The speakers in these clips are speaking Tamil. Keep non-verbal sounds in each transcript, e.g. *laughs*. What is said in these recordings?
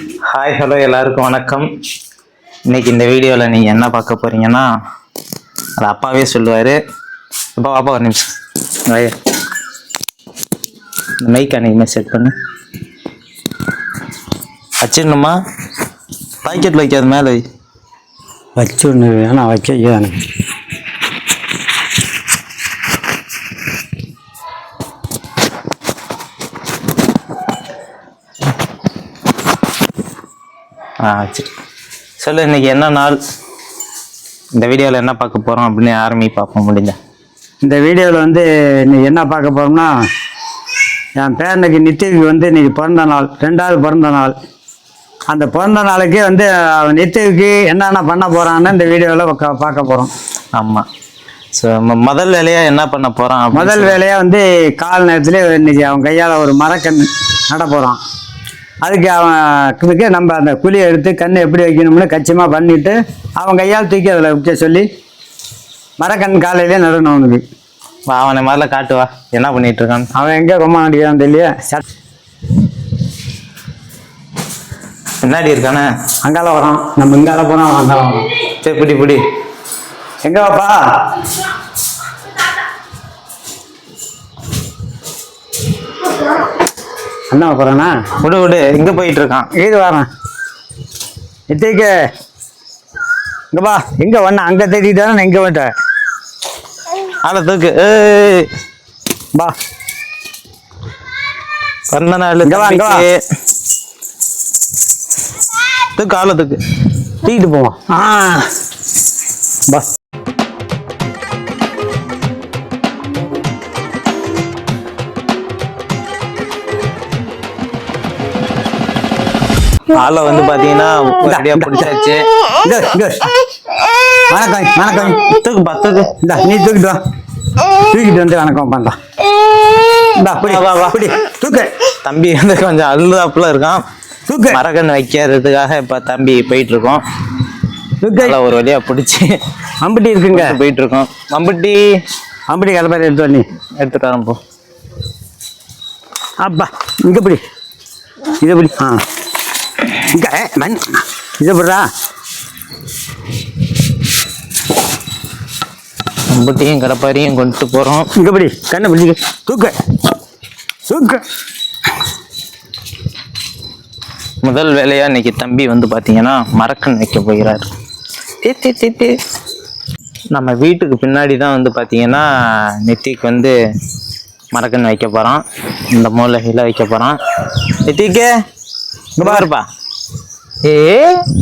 ஹாய் ஹலோ எல்லாருக்கும் வணக்கம். இன்னைக்கு இந்த வீடியோவில் நீங்கள் என்ன பார்க்க போகிறீங்கன்னா அது அப்பாவே சொல்லுவார். அப்பா பாப்பா ஒரு நிமிஷம். வாய. இந்த மைக் அன்னைக்குமே செட் பண்ணு. வச்சிடணுமா? பாக்கெட்டில் வைக்காது மேலே வை. வச்சு ஒன்று வைக்க சரி. சொல்லு இன்னைக்கு என்ன நாள்? இந்த வீடியோவில் என்ன பார்க்க போகிறோம் அப்படின்னு ஆரம்பி பார்ப்போம் முடிஞ்ச இந்த வீடியோவில் வந்து இன்னைக்கு என்ன பார்க்க போகிறோம்னா என் பேரனுக்கு நித்திக்கு வந்து இன்னைக்கு பிறந்த நாள் ரெண்டாவது பிறந்த நாள். அந்த பிறந்த நாளைக்கு வந்து அவன் நித்திக்கு என்னென்ன பண்ண போகிறான்னு இந்த வீடியோவில் பார்க்க போகிறோம் ஆமாம் ஸோ முதல் வேலையாக என்ன பண்ண போகிறோம் முதல் வேலையாக வந்து கால் நேரத்தில் இன்னைக்கு அவன் கையால் ஒரு மரக்கன்று நட போகிறான் அதுக்கு அவன் இதுக்கு நம்ம அந்த குழியை எடுத்து கண் எப்படி வைக்கணும்னு கச்சியமாக பண்ணிட்டு அவன் கையால் தூக்கி அதில் வைக்க சொல்லி மரக்கண் காலையிலே நடணும் அவனுக்கு. அவனை முதல்ல காட்டு வா. என்ன பண்ணிட்டு இருக்கான்னு அவன் எங்கே ரொம்ப அடிக்கிறான் தெரியல சட். பின்னாடி இருக்கானே? அங்கால வரான். நம்ம இங்கால போனால் அங்கால வரான். சரி பிடி பிடி. எங்கே வாப்பா? என்ன போகிறானா விடு விடு. எங்க போயிட்டு இருக்கான் இது வரேன். எத்திக்கு? இங்க வா. எங்க வண்ண. அங்க தேடிட்டு தானே இங்க வந்துட்ட ஆளை தூக்கு. ஏய். வா. பிறந்த நாள் இங்க இங்க. தூக்கு ஆளை தூக்கு. தூக்கிட்டு போவோம். ஆ. வா. ஆளை வந்து பாத்தீங்கன்னா ரெடியா பிடிச்சாச்சு. வணக்கம் வணக்கம். தூக்கு பா தூக்கு. இந்தா நீ தூக்கிட்டு வா. தூக்கிட்டு வந்து வணக்கம் பண்ணலாம் தம்பி வந்து கொஞ்சம் அழுதாப்புல இருக்கான். தூக்கு. மரக்கன் வைக்கிறதுக்காக இப்ப தம்பி போயிட்டு இருக்கோம் ஒரு வழியா பிடிச்சி அம்புட்டி இருக்குங்க. போயிட்டு இருக்கோம் மம்பட்டி அம்புட்டி கலப்பாரி எடுத்து வா நீ. எடுத்துட்டு வரேன் போ. அப்பா இங்க பிடி. இதை பிடி. ஆ. இங்க மண். இதை பிடுறா கடப்பாரியும் கொண்டு போறோம். இங்க பிடி கண்ணை பிடிச்சிக்க. தூக்கு. தூக்கு. முதல் வேலையா இன்னைக்கு தம்பி வந்து பாத்தீங்கன்னா மரக்கன் வைக்க போகிறார். நம்ம வீட்டுக்கு பின்னாடி தான் வந்து பாத்தீங்கன்னா நெத்திக்கு வந்து மரக்கன் வைக்க போறான். இந்த மூலையில வைக்க போறான். நெத்திக்கு இங்க பாருப்பா. ஏ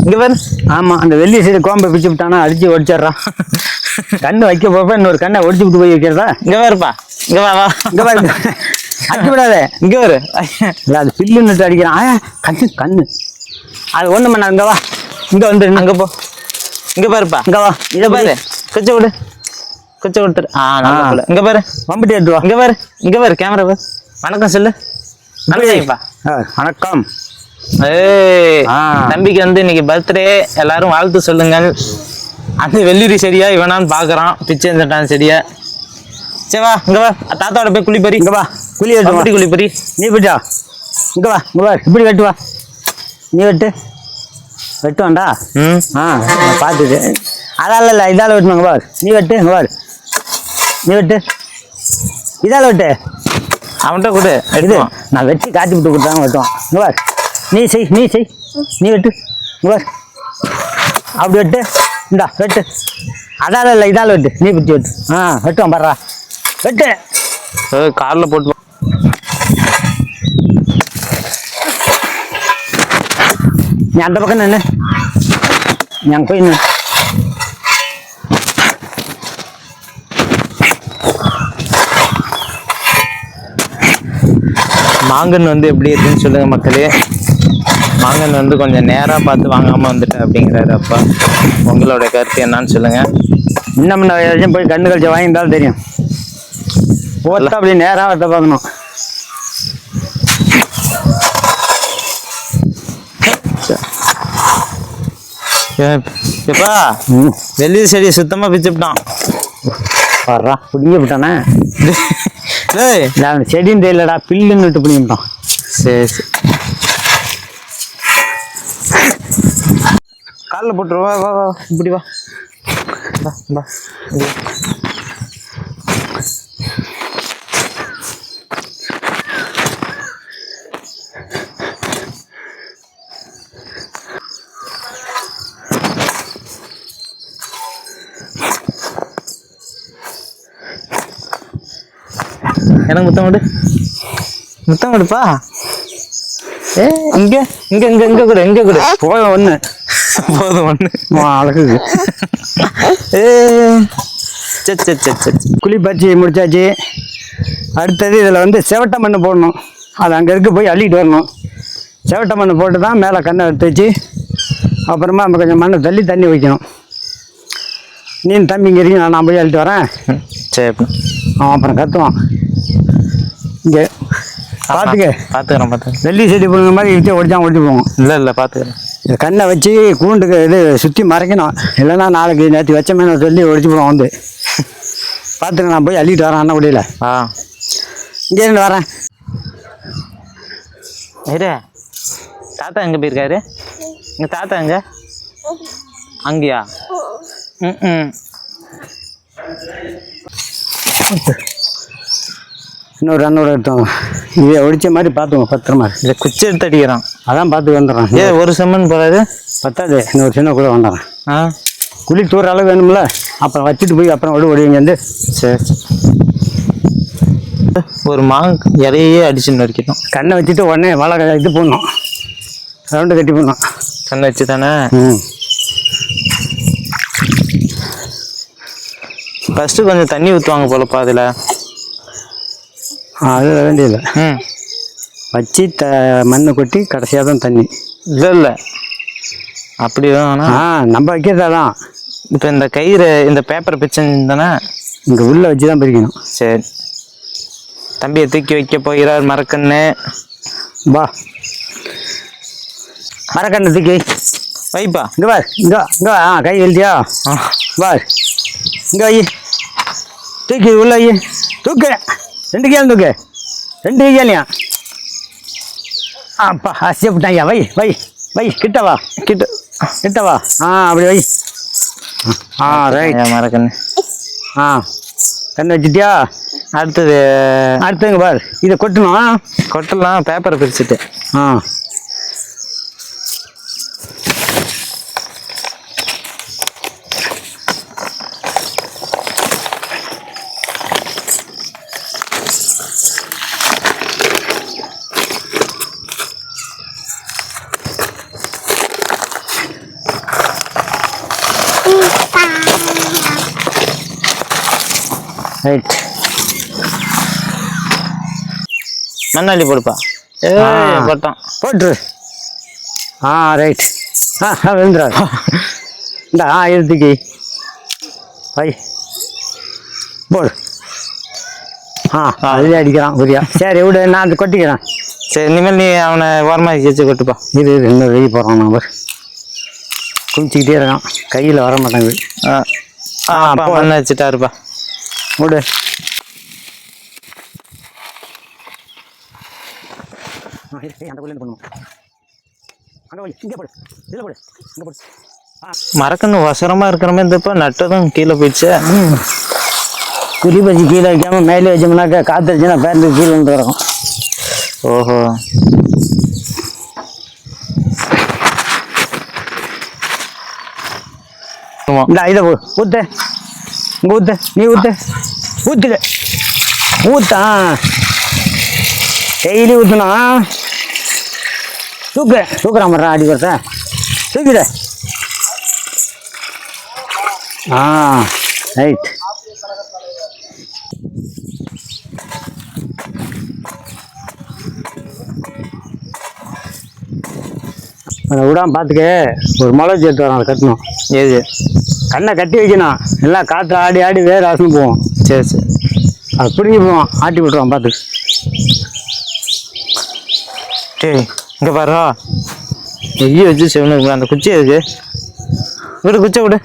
இங்க பாரு. ஆமா அந்த வெள்ளி சைடு கோம்பை பிச்சு விட்டானா அடிச்சு ஒடிச்சிடுறான். கண்ணு வைக்க போப்ப இன்னொரு கண்ணை ஒடிச்சு விட்டு போய் வைக்கிறதா? இங்க பாருப்பா. இங்க வா வா. இங்க பாருங்க அடிச்சு விடாத. இங்க பாரு இல்ல அது பில்லு நட்டு அடிக்கிறான். ஆ, கண்ணு கண்ணு. அது ஒண்ணு பண்ண இங்க வா. இங்க வந்து அங்க போ. இங்க பாருப்பா. இங்க வா. இத பாரு. குச்ச விடு குச்ச விட்டுரு ஆ நல்லா. இங்க பாரு. வம்பட்டி எடுத்து வா இங்க பாரு. இங்க பாரு. கேமரா பாரு வணக்கம் சொல்லு. வணக்கம். தம்பிக்கு வந்து இன்னைக்கு பர்த்டே எல்லாரும் வாழ்த்து சொல்லுங்கள். அந்த வெள்ளரி செடியா இவனான்னு பாக்குறான். பிச்சை தட்டான் செடியா. சரி வா இங்க வா. தாத்தாவோட போய் குளிப்பறி இங்க வா. குழி எடுத்து வா. மம்பட்டி குளிப்பறி நீ போயிட்டா இங்க வா இங்க வா. இப்படி வெட்டு வா. நீ வெட்டு. வெட்டுவான்டா ம். ஆ பார்த்துட்டு அதால இல்லை இதால் வெட்டணுங்க பார் நீ வெட்டு இங்க பார் நீ வெட்டு. இதால் வெட்டு. அவன்கிட்ட கொடு இது நான் வெட்டி காட்டி விட்டு கொடுத்தாங்க வெட்டுவான். இங்க பார் நீ செய் நீ செய். நீ வெட்டு. பார். அப்படி வெட்டு. இந்தா வெட்டு. அதால இல்லை இதால் வெட்டு. நீ பிடிச்சி வெட்டு. ஆ வெட்டுவான் பாடுறா. வெட்டு. கார்ல போட்டு. நீ அந்த பக்கம் நின்று நீ அங்கே போய் நின்று மாங்கன் வந்து எப்படி இருக்குன்னு சொல்லுங்க மக்களே. மாங்கன் வந்து கொஞ்சம் நேரா பார்த்து வாங்காம வந்துட்டேன் அப்படிங்கிறாரு அப்பா. உங்களோட கருத்து என்னன்னு சொல்லுங்க. முன்ன முன்ன ஏதாச்சும் போய் கண்ணு கழிச்சு வாங்கியிருந்தாலும் தெரியும். போட்டு அப்படி நேராக வரத பார்க்கணும். எப்பா ம். வெள்ளி செடி சுத்தமா பிச்சுட்டான் வர்றா பிடிங்க விட்டானே? செடின்னு தெரியலடா பில்லுன்னு விட்டு பிடிங்கிட்டான் சரி சரி. காலில் போட்டுரு வா வா வா இப்படி வா. வா வா. எனக்கு முத்தம் விடு முத்தம் விடுப்பா ஏ இங்க இங்க இங்க இங்க கூட இங்க கூட. போதும் ஒன்று போதும். அழகுது ஏ சரி சரி சரி சரி குழி பறிச்சு முடிச்சாச்சு. அடுத்தது இதில் வந்து செவட்ட மண் போடணும். அது அங்கே இருக்க போய் அள்ளிட்டு வரணும். செவட்ட மண் போட்டு தான் மேலே கண்ணை எடுத்து வச்சு அப்புறமா நம்ம கொஞ்சம் மண்ணை தள்ளி தண்ணி வைக்கணும். நீ தம்பி இங்கே இருக்கீங்க நான் போய் அள்ளிட்டு வரேன். சரி. அவன் அப்புறம் கத்துவான். இங்கே பார்த்துக்க. பாத்துக்கிறேன் பாத்துக்கிறேன் வெள்ளி செடி பிடுங்க மாதிரி இழுத்து ஒடிச்சா ஒடிச்சு போவோம் இல்ல இல்ல பாத்துக்கிறேன் இந்த கண்ணை வச்சு கூண்டுக்கு இது சுற்றி மறைக்கணும். இல்லைன்னா நாளைக்கு நேற்று வச்சமே சொல்லி ஒடிச்சு போடுவோம் வந்து. பார்த்துக்க நான் போய் அள்ளிட்டு வரேன் அண்ணன் முடியல ஆ. இங்கே இருந்து வரேன். இரு. தாத்தா எங்க போயிருக்காரு? எங்க தாத்தா எங்க? அங்கயா? ம் ம். இன்னொரு அண்ணோட எடுத்தோம். இதை ஒடிச்ச மாதிரி பார்த்துக்கோங்க பத்திரமா. இதை குச்சி எடுத்து அடிக்கிறான். அதான் பார்த்து வந்துடுறேன். ஏ ஒரு செம்மன் போறாரு பத்தாது இன்னொரு சின்ன கூட வந்துடுறேன். ஆ? குழி தூர அளவு வேணும்ல? அப்புறம் வச்சுட்டு போய் அப்புறம் விடு ஒடிவீங்க வந்து சரி. ஒரு மாங் இலையே அடிச்சுன்னு வரைக்கும் கண்ணை வச்சுட்டு உடனே வலை இது போடணும். ரவுண்டு கட்டி போடணும். கண்ணை வச்சு தானே ம். ஃபர்ஸ்ட் கொஞ்சம் தண்ணி ஊற்றுவாங்க போலப்பா அதில். அது வேண்டியதில்லை ம். வச்சு த மண்ணை கொட்டி கடைசியாக தான் தண்ணி. இல்லை இல்லை. அப்படி தான் ஆ நம்ம வைக்கிறதா தான் இப்போ இந்த கயிறு இந்த பேப்பர் பிச்சன் தானே? இங்கே உள்ளே வச்சு தான் பிரிக்கணும். சரி. தம்பியை தூக்கி வைக்க போகிறார் மரக்கண்ணு. வா. மரக்கண்ணை தூக்கி வைப்பா. இங்கே பார் இங்கே இங்கே ஆ கை எழுதியா? ஆ, பார். இங்கே வை. தூக்கி உள்ள வை. தூக்கு. ரெண்டு கேள் தூக்கு ரெண்டு கேளியா அப்பா அசிய விட்டாங்க வை வை வை கிட்ட வா. கிட்ட கிட்ட வா. ஆ அப்படி வை. ஆ ரைட் ஏன் மரக்கண்ணு ஆ கண்ணு வச்சிட்டியா? அடுத்தது அடுத்தங்க பார். இதை கொட்டணும். கொட்டலாம் பேப்பரை பிரிச்சுட்டு. ஆ. ரைட் மண்ணாளி போடுப்பா. ஏ. போட்டான் போட்டுரு. ஆ ரைட் ஆ விழுந்துடாது இந்த ஆ எடுத்துக்கி வை போடு. ஆ அதுலேயே அடிக்கிறான் புரியா? சரி விடு நான் அது கொட்டிக்கிறேன். சரி இனிமேல் நீ அவனை ஓரமாக வச்சு கொட்டுப்பா. இது இன்னும் வெளியே போகிறான் நம்பர் குளிச்சுக்கிட்டே இருக்கான். கையில் வர மாட்டேங்குது. ஆ. ஆ அப்பா போ. விடு ஆ, இரு, ஏய், அந்த குள்ளே பண்ணுவோம் அங்கே போய் இங்கே போடு இதில் போடு இங்கே போடு ஆ மரக்கண்ணு வசரமாக இருக்கிற மாதிரி இருந்தப்ப நட்டதும் கீழே போயிடுச்சு. குழி பஜ்ஜி கீழே வைக்காம மேலே வச்சோம்னாக்கா காற்று வச்சுன்னா பேருந்து கீழே வந்து வரும் ஓஹோ. இந்த இதை ஊத்து. ஊத்து நீ ஊத்து. ஊத்துக்க. ஊத்தா. டெய்லி ஊற்றுனா தூக்கு தூக்குறான் மாதிரி அடி கொடுத்த தூக்கிட. ஆ ரைட் அதை விடாம பார்த்துக்க ஒரு மிளகு சேர்த்து வரான் அதை கட்டணும். ஏது கண்ணை கட்டி வைக்கணும். எல்லாம் காற்று ஆடி ஆடி வேறு ஆசனம் போவோம் சரி சரி. அது பிடுங்கி போவான் ஆட்டி விட்டுருவான் பார்த்து டேய் இங்கே பாரு நெய்யை வச்சு சிவனுக்கு அந்த குச்சி எதுக்கு விடு குச்சை விடு.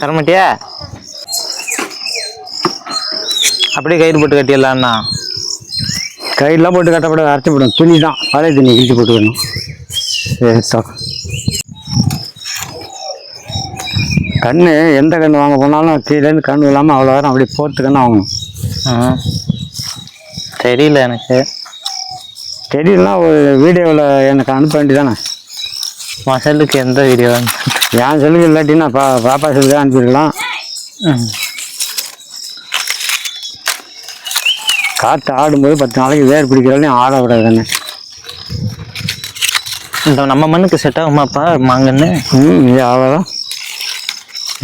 தரமாட்டியா? அப்படியே கயிறு போட்டு கட்டிடலான்னா? கையெல்லாம் போட்டு கட்டப்பட அரைச்சிவிடும் துணி தான். பழைய துணி கிழிச்சு போட்டுக்கணும். சரி சார் கண்ணு எந்த கண்ணு வாங்க போனாலும் கீழேருந்து கண்ணு இல்லாமல் அவ்வளோ நேரம் அப்படி போட்டு கண்ணு வாங்கணும். தெரியல எனக்கு. தெரியலனா ஒரு வீடியோவில் எனக்கு அனுப்ப வேண்டியதானே மசலுக்கு எந்த வீடியோ என் செல்லுக்கு இல்லாட்டினா பா பாப்பா செல்லுக்கு அனுப்பிடலாம் காற்று ஆடும்போது பத்து நாளைக்கு வேர் பிடிக்கிறவரையும் ஆட விடாது கண்ணு இந்த நம்ம மண்ணுக்கு செட் ஆகுமாப்பா மாங்கன்னு? ம் இது அவ்வளோதான்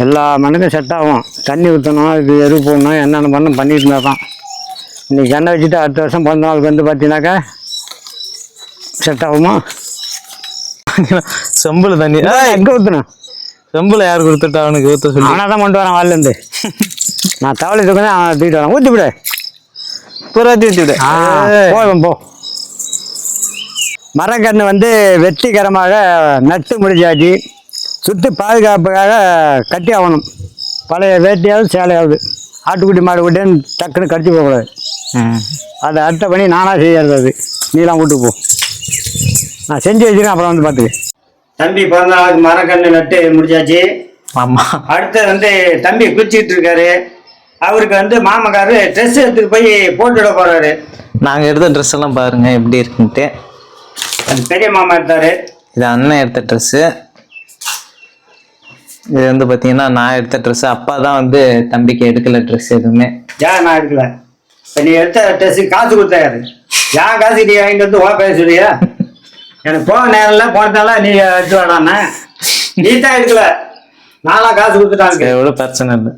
எல்லா மண்ணுக்கும் செட் ஆகும். தண்ணி ஊற்றணும் இது எரு போடணும் என்னென்ன பண்ணணும் பண்ணிட்டு இருந்தா தான். இன்னைக்கு எண்ணெய் வச்சுட்டு அடுத்த வருஷம் பிறந்த நாளுக்கு வந்து பார்த்தீங்கன்னாக்கா செட் ஆகுமா? செம்புல தண்ணி. எங்கே ஊற்றணும் செம்புல யார் கொடுத்துட்டா அவனுக்கு ஊத்த சொல்லி? அவனை தான் கொண்டு வரேன் வாலேருந்து நான் தவளை தூக்கி அவனை தூக்கிட்டு வரேன். ஊற்றி விடு புறாத்தி ஊத்தி விடு போதும் போ. மரக்கன்று வந்து வெற்றிகரமாக நட்டு முடிஞ்சாச்சு. சுற்றி பாதுகாப்புக்காக கட்டி ஆகணும். பழைய வேட்டியாவது சேலையாவது. ஆட்டுக்குட்டி மாடு குட்டின்னு டக்குன்னு கடிச்சு போகக்கூடாது. அதை அடுத்த பண்ணி நானாக செய்யறது அது. நீலாம் கூட்டு போ. நான் செஞ்சு வச்சுருக்கேன் அப்புறம் வந்து பார்த்துக்கு. தம்பி பிறந்த நாளுக்கு மரக்கன்று நட்டு முடிச்சாச்சு ஆமா. அடுத்து வந்து தம்பி குச்சிக்கிட்டு இருக்காரு. அவருக்கு வந்து மாமக்காரு ட்ரெஸ் எடுத்துட்டு போய் போட்டுவிட போறாரு. நாங்க எடுத்த ட்ரெஸ் எல்லாம் பாருங்க எப்படி இருக்குன்ட்டு. அது பெரிய மாமா எடுத்தாரு இது அண்ணன் எடுத்த ட்ரெஸ்ஸு இது வந்து பார்த்தீங்கன்னா நான் எடுத்த ட்ரெஸ் அப்பா தான் வந்து தம்பிக்கு எடுக்கல ட்ரெஸ் எதுவுமே. ஏன் நான் எடுக்கல? இப்போ நீ எடுத்த ட்ரெஸ் காசு கொடுத்தாரு ஏன் காசு நீ வாங்கிட்டு வந்து ஓ பேசுறியா எனக்கு போக நேரம்ல போனதால நீ எடுத்து வேணாண்ணே நீ தான் எடுக்கல. நான்லாம் காசு கொடுத்துட்டாங்க எவ்வளோ பிரச்சனை இல்லை.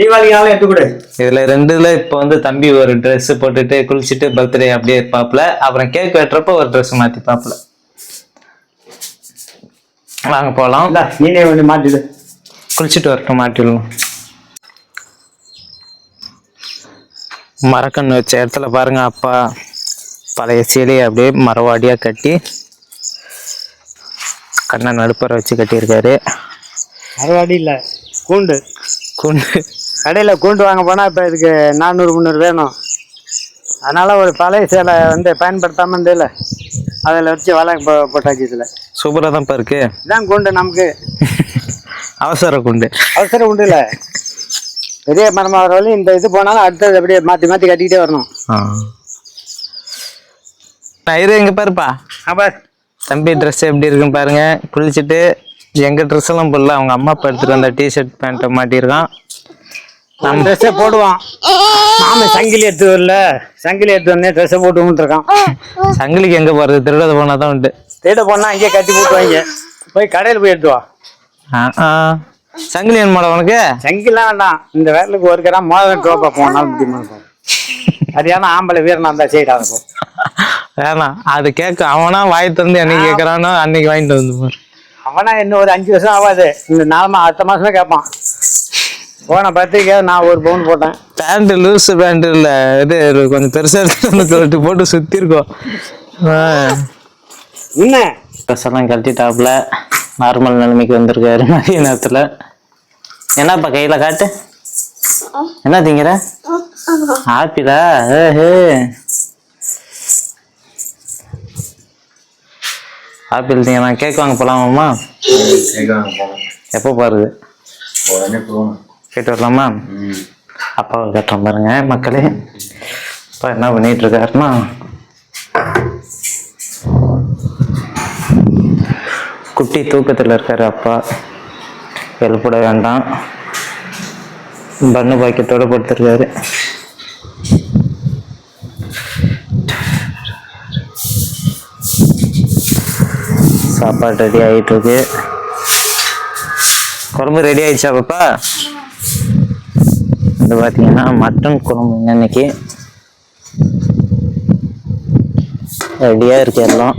தீபாவளிக்காலம் எடுத்து கொடு. இதுல ரெண்டுல இப்போ வந்து தம்பி ஒரு Dress போட்டுட்டு குளிச்சுட்டு பர்த்டே அப்படியே இருப்பாப்புல அப்புறம் கேக் வெட்டுறப்ப ஒரு Dress மாத்தி பாப்புல. வாங்க போலாம். நீனே ஒன்று மாட்டிடு குளிச்சுட்டு வரட்டும் மாட்டிடலாம். மரக்கன்று வச்ச இடத்துல பாருங்க அப்பா. பழைய சேலையை அப்படியே மரவாடியா கட்டி கண்ணை நடுப்பற வச்சு கட்டியிருக்காரு. அறுவாடி இல்லை கூண்டு. குண்டு. கடையில் கூண்டு வாங்க போனால் இப்போ இதுக்கு நானூறு முந்நூறு வேணும். அதனால் ஒரு பழைய சேலை வந்து பயன்படுத்தாமல் இருந்தில்ல அதில் வச்சு வலை போ போட்டாச்சு இதில். சூப்பராக தான்ப்பா இருக்கு. இதான் கூண்டு நமக்கு. அவசர குண்டு. அவசரம் உண்டு இல்லை. பெரிய மரமாக வர வரையும் இந்த இது போனாலும் அடுத்தது அப்படியே மாற்றி மாற்றி கட்டிக்கிட்டே வரணும். இரு எங்க பாருப்பா. அப்போ தம்பி ட்ரெஸ் எப்படி இருக்குன்னு பாருங்க. குளிச்சுட்டு எங்க ட்ரெஸ் எல்லாம் போடல. அவங்க அம்மா அப்பா எடுத்துட்டு வந்த டிஷர்ட் பேண்ட்டை மாட்டியிருக்கான். நம்ம ட்ரெஸ்ஸை போடுவான். மாமி சங்கிலி எடுத்து வரல சங்கிலி எடுத்து வந்தேன் ட்ரெஸ்ஸை போட்டு இருக்கான் சங்கிலிக்கு எங்க போறது? திருடாத போனா தான் உண்டு. தேட போனால் அங்கேயே கட்டி போட்டுவாங்க போய் கடையில் போய் எடுத்து வா. ஆ, ஆ. சங்கிலி வேணுமாடா உனக்கு? சங்கிலாம் வேண்டாம். இந்த வேலைக்கு ஒரு கிராம் மோதிரம் டோப்பா போனாலும் இருக்கும் சரியான ஆம்பளை வீரனா இருந்தால் சைடாக இருக்கும் வேணாம் அது கேட்க அவனா வாய் திறந்து என்னைக்கு கேட்கறானோ அன்னைக்கு வாங்கிட்டு வந்து. அவனா இன்னும் ஒரு அஞ்சு வருஷம் ஆகாது இந்த நாலு அடுத்த மாசமே கேட்பான் போன பத்திரிக்கை நான் ஒரு பவுன் போட்டேன். பேண்ட் லூஸ் பேண்ட் இல்ல. இது கொஞ்சம் பெருசா இருக்குன்னு சொல்லிட்டு போட்டு சுத்தி இருக்கோம். என்ன? ட்ரெஸ் எல்லாம் கழட்டிட்டாப்புல. நார்மல் நிலைமைக்கு வந்திருக்காரு மதிய நேரத்துல. என்னப்பா கையில காட்டு? என்ன திங்கிற? ஆப்பிளா? ஏஹே. ஆப்பிள் திங்க கேக் வாங்க போலாமாம்மா? எப்போ பாருது கேட்டு வரலாமா அப்பாவை கட்டுறோம் பாருங்க மக்களே. அப்பா என்ன பண்ணிட்டு இருக்காருன்னா குட்டி தூக்கத்தில் இருக்காரு அப்பா. எழுப்பட வேண்டாம். பண்ணு பாக்கெட்டோட படுத்திருக்காரு. சாப்பாடு ரெடி ஆகிட்டு இருக்கு குழம்பு ரெடி ஆயிடுச்சா பாப்பா? இது பார்த்தீங்கன்னா மட்டன் குழம்புங்க இன்னைக்கு. ரெடியாக இருக்கு எல்லாம்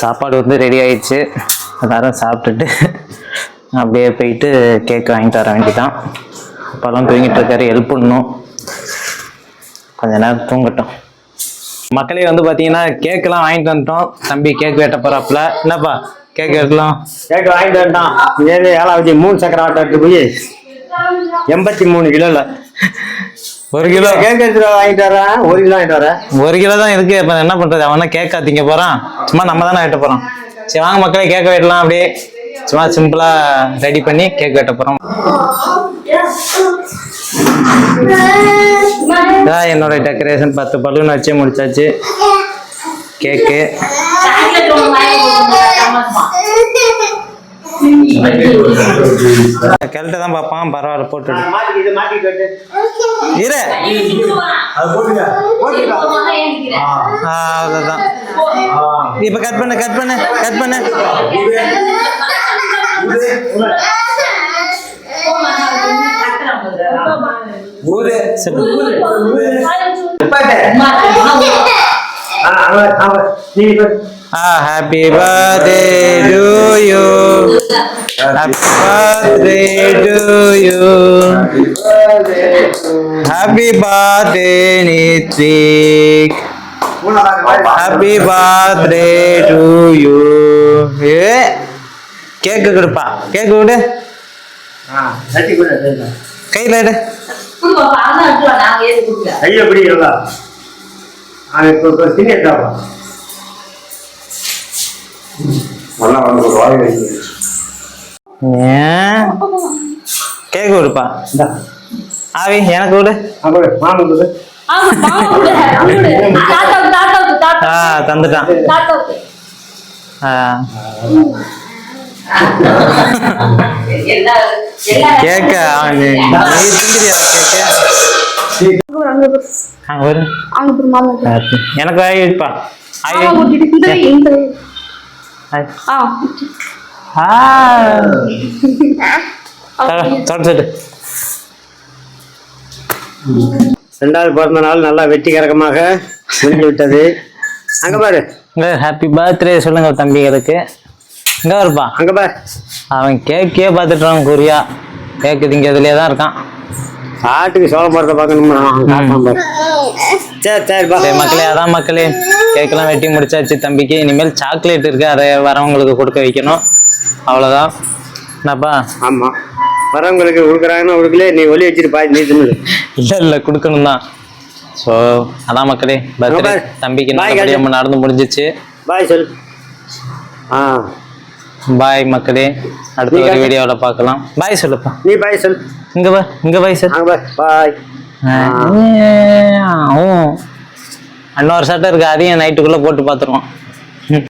சாப்பாடு வந்து ரெடி ஆயிடுச்சு. எல்லாரும் சாப்பிட்டுட்டு அப்படியே போயிட்டு கேக் வாங்கிட்டு வர வேண்டிதான். அப்போல்லாம் தூங்கிட்டு இருக்காரு ஹெல்ப் பண்ணணும் கொஞ்ச நேரம் தூங்கட்டும். மக்களே வந்து பார்த்தீங்கன்னா கேக்கெல்லாம் வாங்கிட்டு வந்துட்டோம். தம்பி கேக் வெட்ட போறாப்புல. என்னப்பா கேக் வெட்டலாம் கேட்க வாங்கிட்டு வந்துட்டான். ஏழு ஏழாவது மூணு சக்கர ஆட்டோ எடுத்து போய் எண்பத்தி மூணு கிலோல. ஒரு கிலோ. கேக் எடுத்துட்டு வாங்கிட்டு வரேன். ஒரு கிலோ வாங்கிட்டு வரேன். ஒரு கிலோ தான் இருக்கு. இப்ப என்ன பண்றது? அவனா கேக்கா திங்க போறான்? சும்மா நம்ம தானே வெட்ட போறோம். சரி வாங்க மக்களே கேக்க வெட்டலாம் அப்படியே. சும்மா சிம்பிளா ரெடி பண்ணி கேக் வெட்ட போறோம். இதான் என்னோட டெக்கரேஷன் பத்து பலூன் வச்சு முடிச்சாச்சு. கேக்கு. கரெக்டாக தான் பார்ப்பான் பரவாயில்ல போட்டு இரு. அவ்வளவுதான். இப்ப கட் பண்ணு கட் பண்ணு கட் பண்ணு. ஊரு. Happy birthday to you happy birthday to you happy birthday Nithvik happy birthday to you A cake கொடுப்பா. கேக்கு விடு ஆ தட்டி கொடு சரிண்ணா. கையில் எடு கையை எப்படி நல்லா அவன் இப்போ இப்போ திணி எடுத்தாப்பா நல்லா வந்து ஒரு வாய் வைக்க ஏன்? கேக்கு கொடுப்பா. இந்தா. ஆவி எனக்கு விடு அப்போ மாமன் கொடு. ஆ தந்துட்டான். கேக்க. *laughs* எனக்கு ஆகி இருப்பா ஆகி ஆகி. ஆ. தொடச்சிட்டு ரெண்டாவது பிறந்த நாள் நல்லா வெற்றி கரகமாக முடிஞ்சு விட்டது அங்க பாரு. ஹாப்பி பர்த்டே சொல்லுங்க தம்பிகளுக்கு இங்க இருப்பா அங்க பாரு. அவன் கேக்கே பார்த்துட்டான் குறியா கேக்கு திங்கிறதுலே தான் இருக்கான். ஆட்டுக்கு சோள மரத்தை பார்க்கணுமா காட்டாம பாரு. சரி சரி பா. மக்களே அதான் மக்களே. கேக்கெல்லாம் வெட்டி முடிச்சாச்சு தம்பிக்கு. இனிமேல் சாக்லேட் இருக்கு அதை வரவங்களுக்கு கொடுக்க வைக்கணும். அவ்வளோதான் என்னப்பா? ஆமா. வரவங்களுக்கு கொடுக்குறாங்கன்னா கொடுக்கல நீ ஒலி வச்சுட்டு பாய் நீ தின்னு. இல்லை இல்லை கொடுக்கணும் தான். ஸோ அதான் மக்களே பர்த்டே பாரு. தம்பிக்கு Bye, நல்லபடியா guys. நடந்து முடிஞ்சிச்சு. பாய் சொல் ஆ. பாய் மக்களே அடுத்த ஒரு. வீடியோவில் பார்க்கலாம் பாய் சொல்லுப்பா நீ பாய் சொல் இங்க வா இங்க பாய் சார் பாய் இன்னொரு சட்டை இருக்கு அதையும் நைட்டுக்குள்ள போட்டு பார்த்துருவோம்